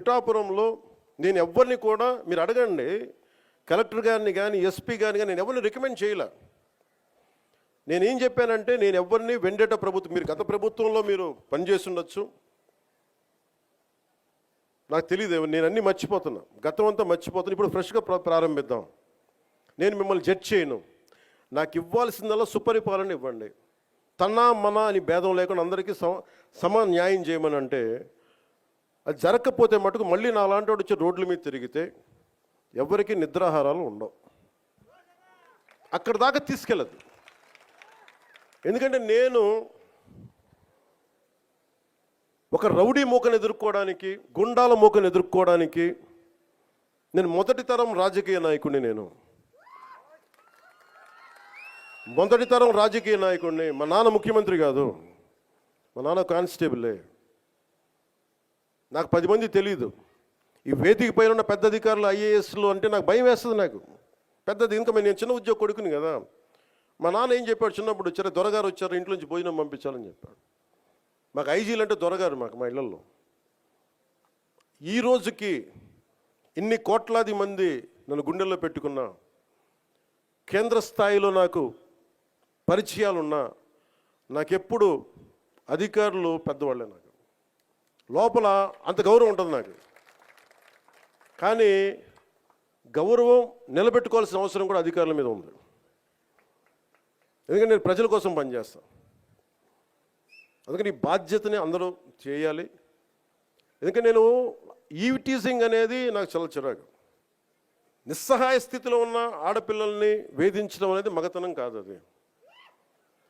పిఠాపురంలో నేను ఎవరిని కూడా మీరు అడగండి కలెక్టర్ గారిని కానీ ఎస్పీ గారిని కానీ నేను ఎవరిని రికమెండ్ చేయలే. నేనేం చెప్పానంటే నేను ఎవరిని వెండేట ప్రభుత్వం మీరు గత ప్రభుత్వంలో మీరు పనిచేస్తుండొచ్చు. నాకు తెలియదు నేను అన్నీ మర్చిపోతున్నా. గతం అంతా మర్చిపోతున్నా. ఇప్పుడు ఫ్రెష్గా ప్రారంభిద్దాం. నేను మిమ్మల్ని జడ్జ్ చేయను. నాకు ఇవ్వాల్సిందల్లా సుపరిపాలన ఇవ్వండి. తన మన అని భేదం లేకుండా అందరికీ సమ సమ న్యాయం చేయమని అంటే అది జరగకపోతే మటుకు మళ్ళీ నా లాంటి వాడు వచ్చి రోడ్ల మీద తిరిగితే ఎవరికి నిద్రాహారాలు ఉండవు. అక్కడ దాకా తీసుకెళ్ళదు. ఎందుకంటే నేను ఒక రౌడీ మూకను ఎదుర్కోవడానికి గుండాల మూకను ఎదుర్కోవడానికి నేను మొదటి తరం రాజకీయ నాయకుడిని నేను. మొదటి తరం రాజకీయ నాయకుడిని మా నాన్న ముఖ్యమంత్రి కాదు మా నాన్న కానిస్టేబులే. నాకు పది మంది తెలియదు ఈ వేదిక పైన ఉన్న పెద్ద అధికారులు ఐఏఎస్లు అంటే నాకు భయం వేస్తుంది నాకు. పెద్దది ఇంకా నేను చిన్న ఉద్యోగ కొడుకుని కదా. మా నాన్న ఏం చెప్పాడు? చిన్నప్పుడు వచ్చారు దొరగారు వచ్చారు ఇంట్లో నుంచి భోజనం పంపించాలని చెప్పాడు. మాకు ఐజీలు అంటే దొరగారు మాకు మా ఇళ్ళల్లో ఈ రోజుకి ఇన్ని కోట్లాది మంది నన్ను గుండెల్లో పెట్టుకున్నా కేంద్ర స్థాయిలో నాకు పరిచయాలున్నా నాకెప్పుడు అధికారులు పెద్దవాళ్ళే నాకు. లోపల అంత గౌరవం ఉంటుంది నాకు. కానీ గౌరవం నిలబెట్టుకోవాల్సిన అవసరం కూడా అధికారుల మీద ఉంది. ఎందుకంటే నేను ప్రజల కోసం పనిచేస్తాను. అందుకని ఈ బాధ్యతని అందరూ చేయాలి. ఎందుకంటే నేను ఈవిటీజింగ్ అనేది నాకు చాలా చిరాకు. నిస్సహాయ స్థితిలో ఉన్న ఆడపిల్లల్ని వేధించడం అనేది మగతనం కాదు అది.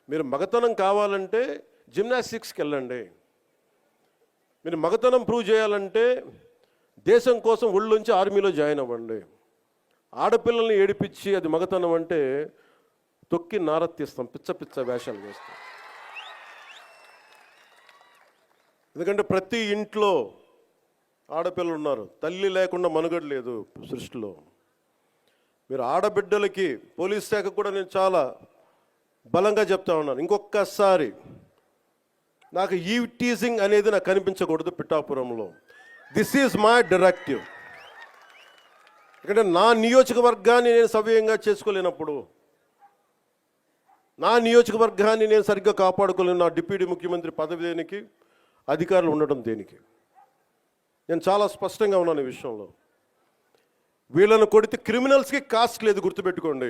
మీరు మగతనం కావాలంటే జిమ్నాస్టిక్స్కి వెళ్ళండి. మీరు మగతనం ప్రూవ్ చేయాలంటే దేశం కోసం ఒళ్ళుంచి ఆర్మీలో జాయిన్ అవ్వండి. ఆడపిల్లల్ని ఏడిపించి అది మగతనం అంటే తొక్కి నారత్తిస్తాం పిచ్చ పిచ్చ వేషాలు వేస్తాం ఎందుకంటే ప్రతి ఇంట్లో ఆడపిల్లలు ఉన్నారు. తల్లి లేకుండా మనుగడ లేదు సృష్టిలో. మీరు ఆడబిడ్డలకి పోలీస్ శాఖ కూడా నేను చాలా బలంగా చెప్తా ఉన్నాను. ఇంకొకసారి నాకు ఈ టీజింగ్ అనేది నాకు కనిపించకూడదు పిఠాపురంలో. దిస్ ఈజ్ మై డైరెక్టివ్ ఎందుకంటే నా నియోజకవర్గాన్ని నేను సవ్యంగా చేసుకోలేనప్పుడు నా నియోజకవర్గాన్ని నేను సరిగ్గా కాపాడుకోలేను నా డిప్యూటీ ముఖ్యమంత్రి పదవి దేనికి అధికారులు ఉండడం దేనికి. నేను చాలా స్పష్టంగా ఉన్నాను ఈ విషయంలో. వీళ్ళను కొడితే క్రిమినల్స్కి కాస్ట్ లేదు గుర్తుపెట్టుకోండి.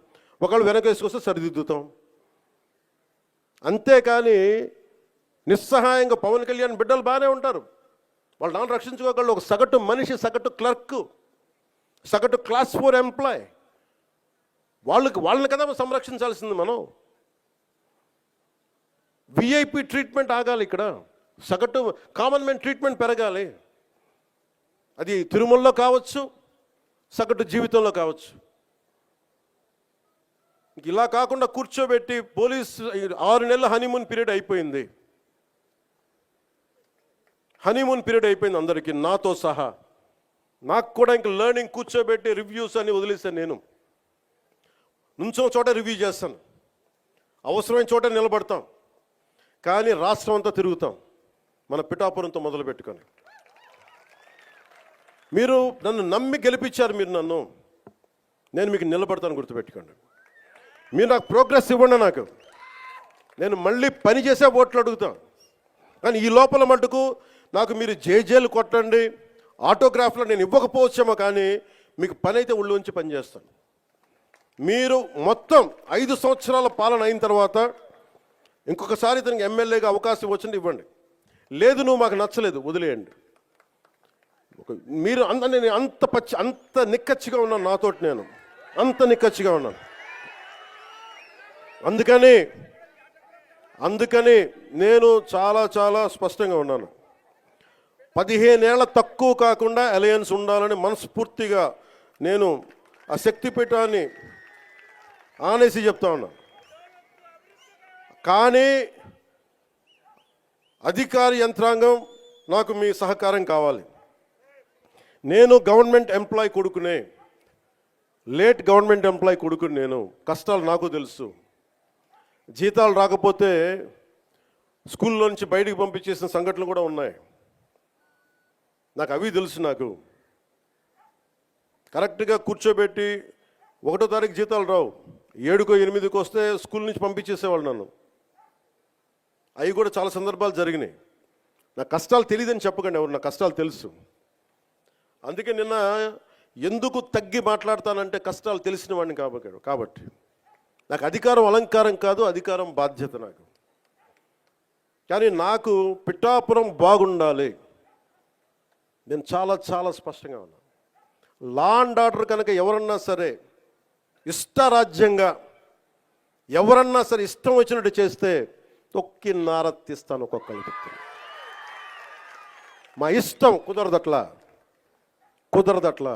ఒకళ్ళు వెనకేసుకొస్తే సరిదిద్దుతాం. అంతేకాని నిస్సహాయంగా పవన్ కళ్యాణ్ బిడ్డలు బాగానే ఉంటారు. వాళ్ళు నాన్న రక్షించుకోగలరు ఒక సగటు మనిషి సగటు క్లర్క్ సగటు క్లాస్ ఫోర్ ఎంప్లాయ్. వాళ్ళకి వాళ్ళని కదా సంరక్షించాల్సింది మనం. విఐపి ట్రీట్మెంట్ ఆగాలి ఇక్కడ. సగటు కామన్ మ్యాన్ ట్రీట్మెంట్ పెరగాలి. అది తిరుమలలో కావచ్చు సగటు జీవితంలో కావచ్చు. ఇలా కాకుండా కూర్చోబెట్టి పోలీస్ ఆరు నెలల హనీమూన్ పీరియడ్ అయిపోయింది. హనీమూన్ పీరియడ్ అయిపోయింది అందరికీ నాతో సహా. నాకు కూడా ఇంక లెర్నింగ్ కూర్చోబెట్టి రివ్యూస్ అని వదిలేసాను నేను. నుంచో చోట రివ్యూ చేస్తాను. అవసరమైన చోట నిలబడతాం. కానీ రాష్ట్రం అంతా తిరుగుతాం. మన పిఠాపురంతో మొదలు పెట్టుకొని. మీరు నన్ను నమ్మి గెలిపించారు మీరు నన్ను. నేను మీకు నిలబడతాను గుర్తుపెట్టుకోండి. మీరు నాకు ప్రోగ్రెస్ ఇవ్వండి నాకు. నేను మళ్ళీ పని చేసే ఓట్లు అడుగుతాను కానీ ఈ లోపల మటుకు నాకు మీరు జేజేలు కొట్టండి ఆటోగ్రాఫ్లో నేను ఇవ్వకపోవచ్చేమో కానీ మీకు పని అయితే ఉళ్ళు ఉంచి పని చేస్తాను. మీరు మొత్తం ఐదు సంవత్సరాల పాలన అయిన తర్వాత ఇంకొకసారి ఇతనికి ఎమ్మెల్యేగా అవకాశం వచ్చింది ఇవ్వండి. లేదు నువ్వు మాకు నచ్చలేదు వదిలేయండి. మీరు అంత నేను అంత పచ్చి అంత నిక్కచ్చిగా ఉన్నాను నాతోటి నేను. అంత నిక్కచ్చిగా ఉన్నాను. అందుకని అందుకని నేను చాలా చాలా స్పష్టంగా ఉన్నాను. పదిహేనేళ్ళ తక్కువ కాకుండా అలయన్స్ ఉండాలని మనస్ఫూర్తిగా నేను ఆ శక్తిపీఠాన్ని ఆనేసి చెప్తా ఉన్నా. కానీ అధికార యంత్రాంగం నాకు మీ సహకారం కావాలి. నేను గవర్నమెంట్ ఎంప్లాయ్ కొడుకునే లేట్ గవర్నమెంట్ ఎంప్లాయ్ కొడుకుని నేను కష్టాలు నాకు తెలుసు. జీతాలు రాకపోతే స్కూల్లో నుంచి బయటికి పంపించేసిన సంఘటనలు కూడా ఉన్నాయి. నాకు అవి తెలుసు నాకు. కరెక్ట్గా కూర్చోబెట్టి ఒకటో తారీఖు జీతాలు రావు. ఏడుకో ఎనిమిదికి వస్తే స్కూల్ నుంచి పంపించేసేవాళ్ళు నన్ను. అవి కూడా చాలా సందర్భాలు జరిగినాయి. నా కష్టాలు తెలియదని చెప్పకండి ఎవరు నా కష్టాలు తెలుసు. అందుకే నిన్న ఎందుకు తగ్గి మాట్లాడతానంటే కష్టాలు తెలిసిన వాడిని కాబట్టి కాబట్టి. నాకు అధికారం అలంకారం కాదు అధికారం బాధ్యత నాకు. కానీ నాకు పిఠాపురం బాగుండాలి. నేను చాలా చాలా స్పష్టంగా ఉన్నా. లా అండ్ ఆర్డర్ కనుక ఎవరన్నా సరే ఇష్టరాజ్యంగా ఎవరన్నా సరే ఇష్టం వచ్చినట్టు చేస్తే తొక్కి నారత్తిస్తాను ఒక్కొక్కరు చెప్తాను మా ఇష్టం కుదరదట్లా కుదరదట్లా.